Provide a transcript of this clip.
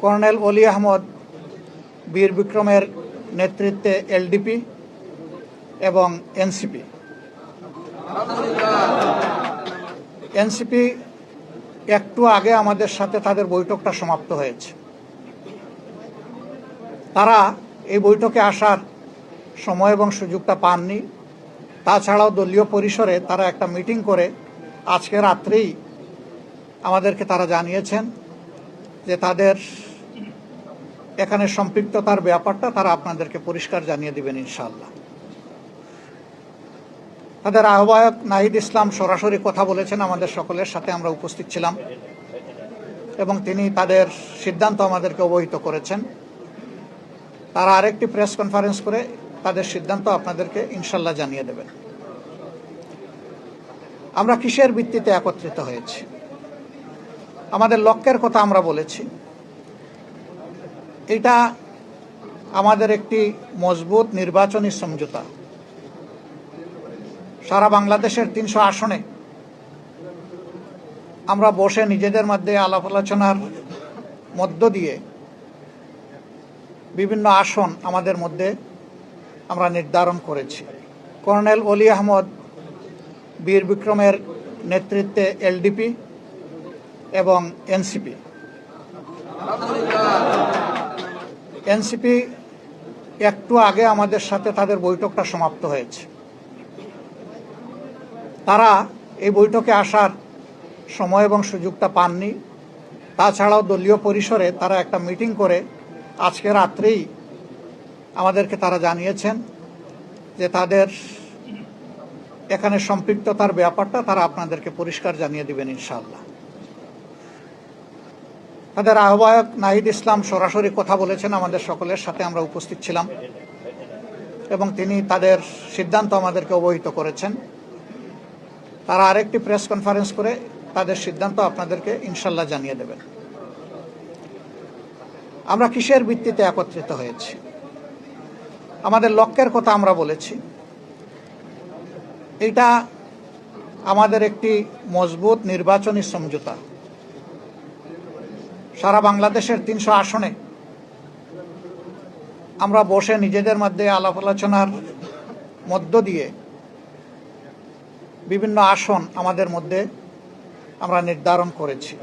Colonel অলি আহমদ, বীর বিক্রমের নেতৃত্বে এলডিপি এবং এনসিপি। এনসিপি একটু আগে আমাদের সাথে তাদের বৈঠকটা সমাপ্ত হয়েছে। তারা এই বৈঠকে আসার সময় এবং সুযোগটা পাননি। তাছাড়াও দলীয় পরিসরে তারা একটা মিটিং করে আজকে রাত্রেই আমাদেরকে তারা জানিয়েছেন যে তাদের এখানে সম্পৃক্ততার ব্যাপারটা তারা আপনাদেরকে পরিষ্কার জানিয়ে দিবেন ইনশাল্লাহ তাদের আহ্বায়ক নাহিদ ইসলাম সরাসরি কথা বলেছেন, আমাদের সকলের সাথে আমরা উপস্থিত ছিলাম এবং তিনি তাদের সিদ্ধান্ত আমাদেরকে অবহিত করেছেন। তারা আরেকটি প্রেস কনফারেন্স করে তাদের সিদ্ধান্ত আপনাদেরকে ইনশাল্লাহ জানিয়ে দেবেন। আমরা কিসের ভিত্তিতে একত্রিত হয়েছি? আমাদের লক্ষ্যের কথা আমরা বলেছি। এটা আমাদের একটি মজবুত নির্বাচনী সমঝোতা। সারা বাংলাদেশের তিনশো আসনে আমরা বসে নিজেদের মধ্যে আলাপ আলোচনার মধ্য দিয়ে বিভিন্ন আসন আমাদের মধ্যে আমরা নির্ধারণ করেছি। কর্নেল অলি আহমদ, বীর বিক্রমের নেতৃত্বে এলডিপি এবং এনসিপি। এনসিপি একটু আগে আমাদের সাথে তাদের বৈঠকটা সমাপ্ত হয়েছে। তারা এই বৈঠকে আসার সময় এবং সুযোগটা পাননি। তাছাড়াও দলীয় পরিসরে তারা একটা মিটিং করে আজকে রাত্রেই আমাদেরকে তারা জানিয়েছেন যে তাদের এখানে সম্পৃক্ততার ব্যাপারটা তারা আপনাদেরকে পরিষ্কার জানিয়ে দেবেন ইনশাল্লাহ তাদের আহ্বায়ক নাহিদ ইসলাম সরাসরি কথা বলেছেন, আমাদের সকলের সাথে আমরা উপস্থিত ছিলাম। এবং তিনি তাদের সিদ্ধান্ত আমাদেরকে অবহিত করেছেন। তারা আরেকটি প্রেস কনফারেন্স করে তাদের সিদ্ধান্ত আপনাদেরকে ইনশাল্লাহ জানিয়ে দেবেন। আমরা কিসের ভিত্তিতে একত্রিত হয়েছি? আমাদের লক্ষ্যের কথা আমরা বলেছি। এটা আমাদের একটি মজবুত নির্বাচনী সমঝোতা। সারা বাংলাদেশের তিনশো আসনে। আমরা বসে নিজেদের মধ্যে আলাপ আলোচনার মধ্য দিয়ে বিভিন্ন আসন আমাদের মধ্যে আমরা নির্ধারণ করেছি।